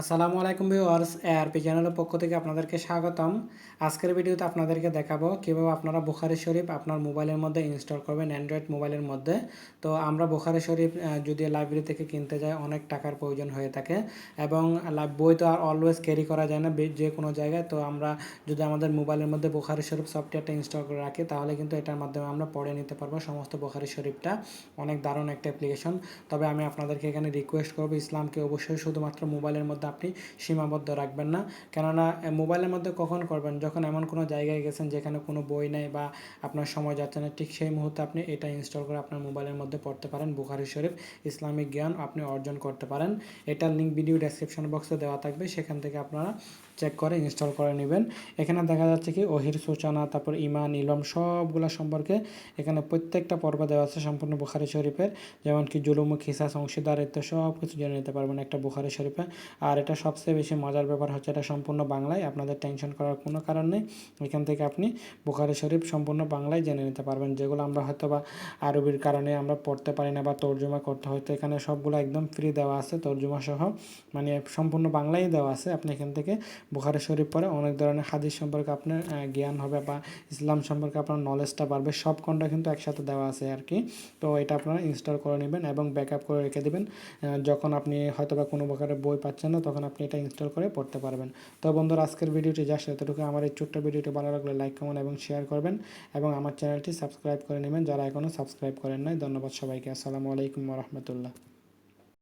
আসসালামু আলাইকুম viewers ARP চ্যানেলের পক্ষ থেকে আপনাদেরকে স্বাগতম। আজকের ভিডিওতে আপনাদেরকে দেখাবো কীভাবে আপনারা বুখারি শরীফ আপনার মোবাইলের মধ্যে ইনস্টল করবেন অ্যান্ড্রয়েড মোবাইলের মধ্যে। তো আমরা বুখারি শরীফ যদি লাইব্রেরি থেকে কিনতে যাই, অনেক টাকার প্রয়োজন হয়ে থাকে এবং বই তো আর অলওয়েজ ক্যারি করা যায় না যে কোনো জায়গায়। তো আমরা যদি আমাদের মোবাইলের মধ্যে বুখারি শরীফ সফটওয়্যারটা ইনস্টল করে রাখি, তাহলে কিন্তু এটার মাধ্যমে আমরা পড়ে নিতে পারব সমস্ত বুখারি শরীফটা। অনেক দারুণ একটা অ্যাপ্লিকেশন তবে আমি আপনাদেরকে এখানে রিকোয়েস্ট করব, ইসলামকে অবশ্যই শুধুমাত্র মোবাইলের মধ্যে আপনি সীমাবদ্ধ রাখবেন না। কেননা মোবাইলের মধ্যে কখন করবেন? যখন এমন কোনো জায়গায় গেছেন যেখানে কোনো বই নেই বা আপনার সময় যাচ্ছে না, ঠিক সেই মুহূর্তে আপনি এটা ইনস্টল করে আপনার মোবাইলের মধ্যে পড়তে পারেন। বুখারি শরীফ, ইসলামিক জ্ঞান আপনি অর্জন করতে পারেন। এটার লিঙ্ক ভিডিও ডেসক্রিপশন বক্সে দেওয়া থাকবে। সেখান থেকে আপনারা চেক করে ইনস্টল করে নেবেন। এখানে দেখা যাচ্ছে কি, ওহির সূচনা, তারপর ইমান ইলম সবগুলা সম্পর্কে এখানে প্রত্যেকটা পর্ব দেওয়া আছে সম্পূর্ণ বুখারি শরীফের। যেমন কি জুলুমু, খিসাস, অংশীদারিত্ব সব কিছু জেনে নিতে পারবেন একটা বুখারি শরীফে। আর এটা সবচেয়ে বেশি মজার ব্যাপার হচ্ছে এটা সম্পূর্ণ বাংলায়, আপনাদের টেনশন করার কোনো কারণ নেই। এখান থেকে আপনি বুখারি শরীফ সম্পূর্ণ বাংলায় জেনে নিতে পারবেন, যেগুলো আমরা হয়তো বা আরবির কারণে আমরা পড়তে পারি না বা তর্জমা করতে হয়তো এখানে সবগুলো একদম ফ্রি দেওয়া আছে, তর্জমা সহ মানে সম্পূর্ণ বাংলায় দেওয়া আছে। আপনি এখান থেকে বুখারি শরীফ পরে অনেক ধরনের হাদিস সম্পর্কে আপনার জ্ঞান হবে বা ইসলাম সম্পর্কে আপনার নলেজটা বাড়বে। সব কোনটা কিন্তু একসাথে দেওয়া আছে আর কি। তো এটা আপনারা ইনস্টল করে নেবেন এবং ব্যাকআপ করে রেখে দেবেন। যখন আপনি হয়তো বা কোনো প্রকারের বই পাচ্ছেন না তখন আপনি এটা ইনস্টল করে পড়তে পারবেন। তো বন্ধুরা, আজকের ভিডিওটি যা এতটুকু। আমার এই ছোট্ট ভিডিওটি ভালো লাগলে লাইক কমেন্ট এবং শেয়ার করবেন এবং আমার চ্যানেলটি সাবস্ক্রাইব করে নেবেন যারা এখনও সাবস্ক্রাইব করেন নাই। ধন্যবাদ সবাইকে। আসসালামু আলাইকুম রহমতুল্লাহ।